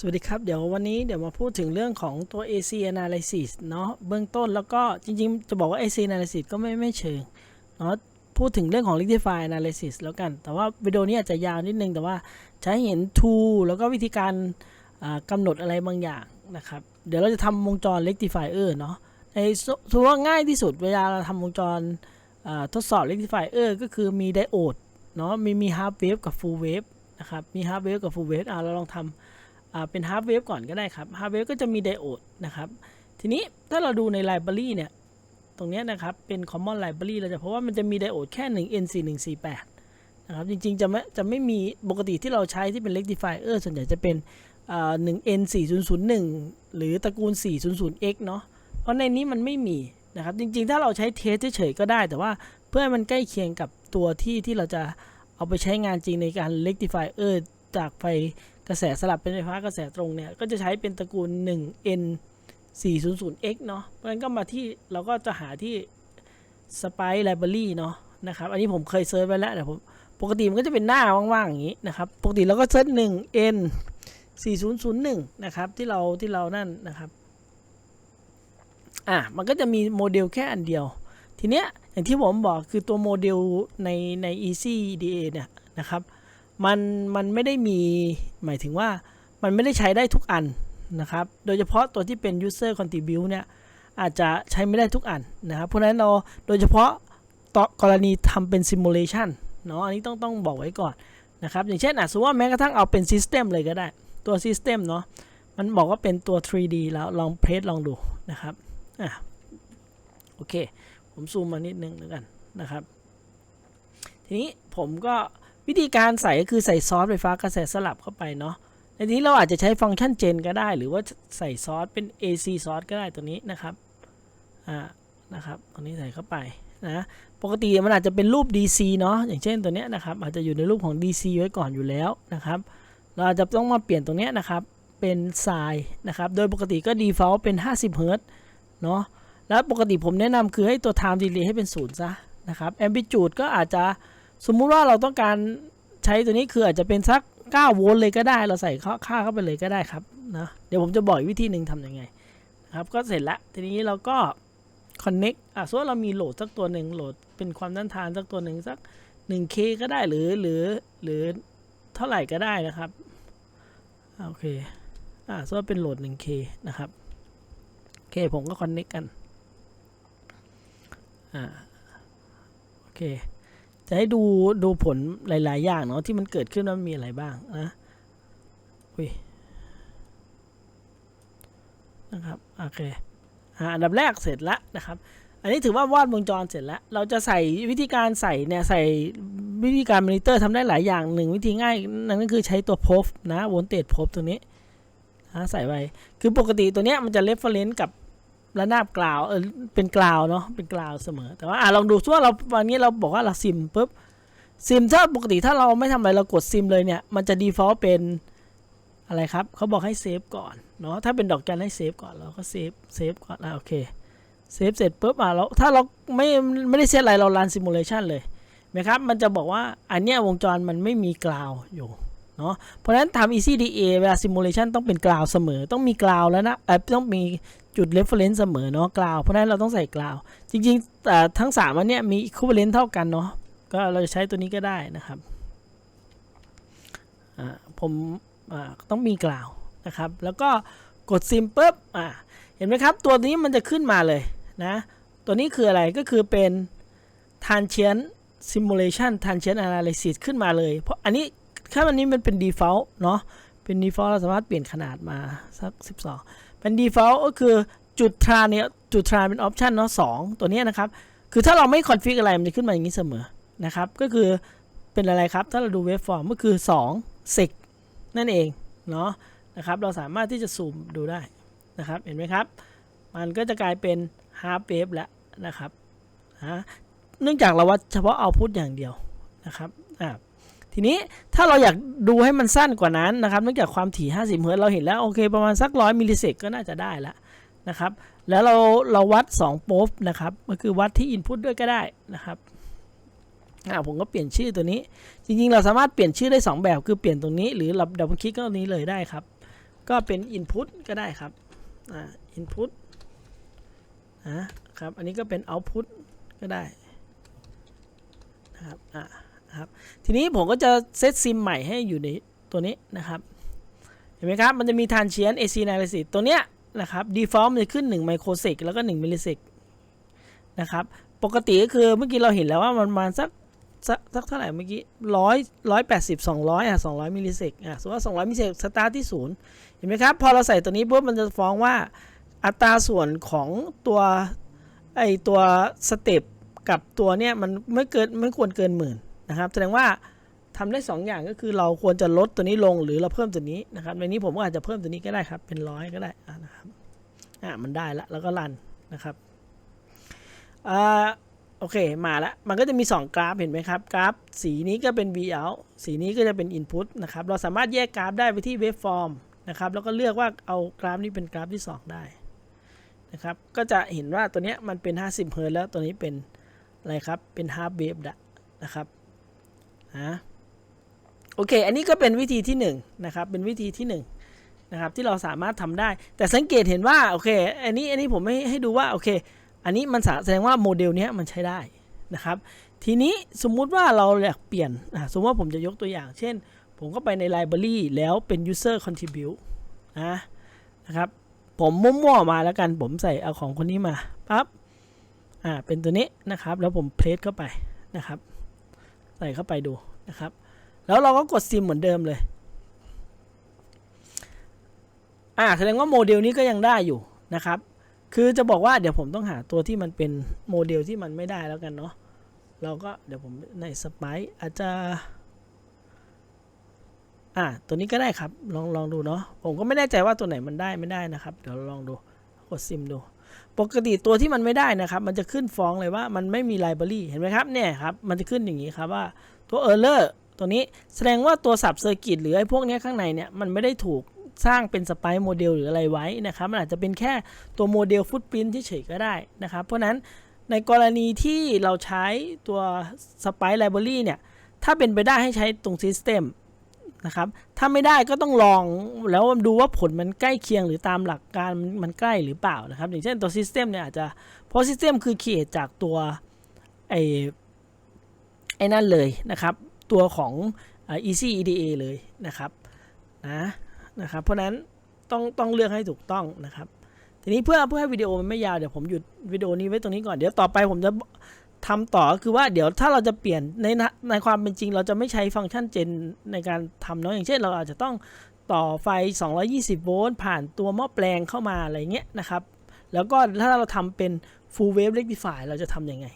สวัสดีครับ เดี๋ยววันนี้เดี๋ยวมาพูดถึงเรื่องของตัว AC analysis เนาะเบื้องต้นแล้วก็จริงๆ จะบอกว่า AC analysis ก็ไม่ไม่เชิงเนาะพูดถึงเรื่องของ rectify analysis แล้วกัน แต่ว่าวิดีโอนี้อาจจะยาวนิดนึง แต่ว่าใช้เห็น tool แล้วก็วิธีการอ่ากำหนดอะไรบางอย่างนะครับ เดี๋ยวเราจะทำวงจร rectifier เนาะในสมมติว่าง่ายที่สุดเวลาเราทำวงจรทดสอบ rectifier ก็คือมีไดโอดเนาะมีมี half wave กับ full wave นะครับมี half wave กับ full wave อ่าเราลองทำ เป็น half wave ก่อนก็ได้ครับ half wave ก็จะมีไดโอดนะครับทีนี้ถ้าเราดูใน library เนี่ยตรงนี้นะครับเป็น common library เราจะเพราะว่ามันจะมีไดโอดแค่ 1 n4148 นะครับจริงๆจะไม่จะไม่มีปกติที่เราใช้ที่เป็น rectifier ส่วนใหญ่จะเป็น1 n4001 หรือตระกูล 400x เนาะเพราะในนี้มันไม่มีนะครับจริงๆ ถ้าเราใช้เทสเฉยๆก็ได้ แต่ว่าเพื่อให้มันใกล้เคียงกับตัวที่ที่เราจะเอาไปใช้งานจริงในการ rectifier จากไฟ กระแสสลับเป็นไฟฟ้ากระแสตรงเนี่ย ก็จะใช้เป็นตระกูล 1N 400X เนาะเพราะฉะนั้นก็มาที่เราก็จะหาที่ Spice Library เนาะนะครับ อันนี้ผมเคยเซิร์ชไว้แล้วแต่ผมปกติมันก็จะเป็นหน้าว่างๆอย่างนี้นะครับ ปกติเราก็เซิร์ช 1N 4001 นะครับที่เราที่เรานั่นนะครับอะมันก็จะมีโมเดลแค่อันเดียว ทีเนี้ยอย่างที่ผมบอกคือตัวโมเดลในใน ECDA เนี่ยนะครับ มันมันไม่ได้มีหมายถึงว่ามันไม่ได้ใช้ได้ทุกอันนะครับ โดยเฉพาะตัวที่เป็น user contribute เนี่ยอาจจะใช้ไม่ได้ทุกอันนะครับ เพราะฉะนั้นเราโดยเฉพาะต่อกรณีทำเป็น simulation เนาะอันนี้ต้องต้องบอกไว้ก่อนนะครับ อย่างเช่นอะสมมติว่าแม้กระทั่งเอาเป็น system เลยก็ได้ตัว system เนาะมันบอกว่าเป็นตัว 3D แล้วลองเพรสลองดูนะครับอะโอเค ผมซูมมานิดนึงแล้วกันนะครับ ทีนี้ผมก็ วิธีการใส่ก็คือใส่ซอสไฟฟ้ากระแสสลับเข้าไปเนาะในนี้เราอาจจะใช้ฟังก์ชันเจนก็ได้ หรือว่าใส่ซอสเป็น AC ซอสก็ได้ตัวนี้นะครับอ่านะครับตัวนี้ใส่เข้าไปนะปกติมันอาจจะเป็นรูป DC เนาะอย่างเช่นตัวเนี้ยนะครับอาจจะอยู่ในรูปของ DC ไว้ก่อนอยู่แล้วนะครับเราอาจจะต้องมาเปลี่ยนตรงเนี้ยนะครับเป็นไซน์นะครับโดยปกติก็ default เป็น 50เฮิร์ตเนาะแล้วปกติผมแนะนำคือให้ตัว time delay ให้เป็นศูนย์ซะนะครับ amplitude ก็อาจจะ สมมุติว่าเราต้องการใช้ตัวนี้คืออาจจะเป็นสัก 9 โวลต์เลยก็ได้ เราใส่ค่าเข้าไปเลยก็ได้ครับนะเดี๋ยวผมจะบอกอีกวิธีหนึ่งทำยังไงนะครับก็เสร็จละทีนี้เราก็ connect อะส่วนเรามีโหลดสักตัวหนึ่งโหลดเป็นความต้านทานสักตัวหนึ่งสัก 1K ก็ได้หรือหรือหรือเท่าไหร่ก็ได้นะครับโอเคอ่าส่วนเป็นโหลด 1K นะครับโอเคผมก็ connect กันอ่าโอเค จะให้ดูดูผลหลาย ๆ อย่างเนาะที่มันเกิดขึ้นว่ามันมีอะไรบ้างนะอุ้ยนะครับโอเคอ่าอันดับแรกเสร็จแล้วนะครับ อันนี้ถือว่าวาดวงจรเสร็จแล้ว เราจะใส่วิธีการใส่เนี่ยใส่วิธีการมอนิเตอร์ทำได้หลายอย่างหนึ่งวิธีง่ายนั่นก็คือใช้ตัวพฟนะวนเตจพฟตัวนี้นะใส่ไว้คือปกติตัวเนี้ยมันจะเรฟเฟรนซ์กับ ระนาบกล่าวเออเป็นกล่าวเนาะเป็นกล่าวเสมอ แต่ว่าอะลองดูว่าเราวันนี้เราบอกว่าเราซิมปุ๊บซิมถ้าปกติถ้าเราไม่ทำอะไรเรากดซิมเลยเนี่ยมันจะ default เป็นอะไรครับเขาบอกให้เซฟก่อนเนาะถ้าเป็นดอกจันให้เซฟก่อนเราก็เซฟเซฟก่อนอะโอเคเซฟเสร็จปุ๊บอะเราถ้าเราไม่ไม่ได้เซตอะไรเรารันซิมูเลชันเลยนะครับมันจะบอกว่าอันเนี้ยวงจรมันไม่มีกล่าวอยู่ เนาะเพราะฉะนั้นทำ ECDA เวลาซิมูเลชันต้องเป็นกล่าวเสมอ ต้องมีกล่าวแล้วนะเออต้องมีจุด reference เสมอเนาะกล่าวเพราะฉะนั้นเราต้องใส่กล่าวจริงๆแต่ทั้ง3อันเนี้ยมี equivalent เท่ากันเนาะก็เราจะใช้ตัวนี้ก็ได้นะครับผมต้องมีกล่าวนะครับ แล้วก็กด sim ปุ๊บเห็นไหมครับ ตัวนี้มันจะขึ้นมาเลยนะ ตัวนี้คืออะไรก็คือเป็น tangent simulation tangent analysis ขึ้นมาเลย เพราะอันนี้ แค่วันนี้มันเป็น default เนาะเป็น default เราสามารถเปลี่ยนขนาดมาสัก 12 เป็น default ก็คือจุดทราเนี่ยจุดทราเป็น option เนาะสองตัวนี้นะครับ คือถ้าเราไม่ config อะไรมันจะขึ้นมาอย่างนี้เสมอนะครับ ก็คือเป็นอะไรครับ ถ้าเราดู waveform ก็คือ2 sec นั่นเองเนาะนะครับ เราสามารถที่จะซูมดูได้นะครับ เห็นไหมครับ มันก็จะกลายเป็น half wave แล้วนะครับเนื่องจากเราวัดเฉพาะ output อย่างเดียวนะครับอ่า ทีนี้ถ้าเราอยากดูให้มันสั้นกว่านั้นนะครับเนื่องจากความถี่ 50 เฮิร์ตเราเห็นแล้วโอเคประมาณสัก 100 มิลลิเซกก็น่าจะได้แล้วนะครับ แล้วเราเราวัด 2 โป๊บนะครับก็คือวัดที่ Input ด้วยก็ได้นะครับอ่าผมก็เปลี่ยนชื่อตัวนี้ จริงๆ เราสามารถเปลี่ยนชื่อได้ 2 แบบคือเปลี่ยนตรงนี้หรือเราดับเบิลคลิกก็ตรงนี้เลยได้ครับ ก็เป็น input ก็ได้ครับอ่า input นะครับอันนี้ก็เป็น output ก็ได้นะครับอ่า นะครับทีนี้ผมก็จะเซตซิมใหม่ให้อยู่ในตัวนี้นะครับเห็นไหมครับมันจะมีทานเชียน AC analysis ตัวเนี้ยนะครับ default มันจะขึ้น1 microsec แล้วก็1 millisec นะครับปกติก็คือเมื่อกี้เราเห็นแล้วว่ามันประมาณสักสักสักเท่าไหร่เมื่อกี้ร้อยร้อยแปดสิบสองร้อยอะสองร้อยมิลลิเซกอะสมมติว่าสองร้อยมิลลิเซกสตาร์ทที่ศูนย์เห็นไหมครับ พอเราใส่ตัวนี้ปุ๊บมันจะฟ้องว่าอัตราส่วนของตัวไอตัวสเต็ปกับตัวเนี้ยมันไม่เกินไม่ควรเกินหมื่น นะครับแสดงว่าทำได้สองอย่างก็คือเราควรจะลดตัวนี้ลงหรือเราเพิ่มตัวนี้นะครับในนี้ผมก็อาจจะเพิ่มตัวนี้ก็ได้ครับ เป็นร้อยก็ได้นะครับอะมันได้ละแล้วก็รันนะครับอ่าโอเคมาล้วมันก็จะมี 2 กราฟเห็นไหมครับกราฟ สีนี้ก็เป็น V out สีนี้ก็จะเป็น input นะครับเราสามารถแยกกราฟได้ไปที่ waveform นะครับแล้วก็เลือกว่าเอากราฟนี้เป็นกราฟที่ 2 ได้นะครับก็จะเห็นว่าตัวเนี้ยมันเป็น 50 เฮิร์ตแล้วตัวนี้เป็นอะไรครับเป็น half wave ดะนะครับ นะโอเค อันนี้ก็เป็นวิธีที่1นะครับ เป็นวิธีที่1นะครับที่เราสามารถทำได้ แต่สังเกตเห็นว่าโอเคอันนี้อันนี้ผมให้ให้ดูว่าโอเค อันนี้มันแสดงว่าโมเดลนี้มันใช้ได้นะครับ ทีนี้สมมุติว่าเราอยากเปลี่ยนสมมติว่าผมจะยกตัวอย่าง เช่น ผมก็ไปใน Library แล้วเป็น User Contribute นะนะครับผมมั่วๆมาแล้วกันผมใส่เอาของคนนี้มาปั๊บอ่าเป็นตัวนี้นะครับ แล้วผมเพลสเข้าไปนะครับ ใส่เข้าไปดูนะครับ แล้วเราก็กดซิมเหมือนเดิมเลย อ่าแสดงว่าโมเดลนี้ก็ยังได้อยู่นะครับ คือจะบอกว่าเดี๋ยวผมต้องหาตัวที่มันเป็นโมเดลที่มันไม่ได้แล้วกันเนาะ เราก็เดี๋ยวผมในสไปอาจจะ อ่าตัวนี้ก็ได้ครับ ลองลองดูเนาะ ผมก็ไม่แน่ใจว่าตัวไหนมันได้ไม่ได้นะครับ เดี๋ยวลองดู กดซิมดู ปกติตัวที่มันไม่ได้นะครับ มันจะขึ้นฟ้องเลยว่ามันไม่มีไลบรารีเห็นไหมครับเนี่ยครับมันจะขึ้นอย่างนี้ครับว่าตัว error ตัวนี้แสดงว่าตัวสับเซอร์กิตหรือไอ้พวกนี้ข้างในเนี่ยมันไม่ได้ถูกสร้างเป็นสไปโมเดลหรืออะไรไว้นะครับมันอาจจะเป็นแค่ตัวโมเดลฟุตปรินท์เฉยก็ได้นะครับ เพราะนั้นในกรณีที่เราใช้ตัวสไปไลบรารีเนี่ยถ้าเป็นไปได้ให้ใช้ตรง System นะครับ ถ้าไม่ได้ก็ต้องลองแล้วดูว่าผลมันใกล้เคียงหรือตามหลักการมันใกล้หรือเปล่านะครับ อย่างเช่นตัว System เนี่ยอาจจะเพราะ System คือ create จากตัวไอไอ้นั่นเลยนะครับ ตัวของ Easy EDA เลยนะครับนะนะครับ เพราะนั้นต้องต้องเลือกให้ถูกต้องนะครับ ทีนี้เพื่อเพื่อให้วิดีโอมันไม่ยาวเดี๋ยวผมหยุดวิดีโอนี้ไว้ตรงนี้ก่อนเดี๋ยวต่อไปผมจะ ทำต่อคือว่าเดี๋ยวถ้าเราจะเปลี่ยนในในความเป็นจริง เราจะไม่ใช้ฟังก์ชันเจนในการทำเนาะอย่างเช่น เราอาจจะต้องต่อไฟ 220 โวลต์ผ่านตัวหม้อแปลงเข้ามาอะไรเงี้ยนะครับ แล้วก็ถ้าเราทำเป็น full wave rectifier เราจะทำยังไง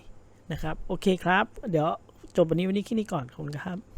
นะครับ โอเคครับ เดี๋ยวจบวันนี้วันนี้แค่นี้ก่อนขอบคุณครับ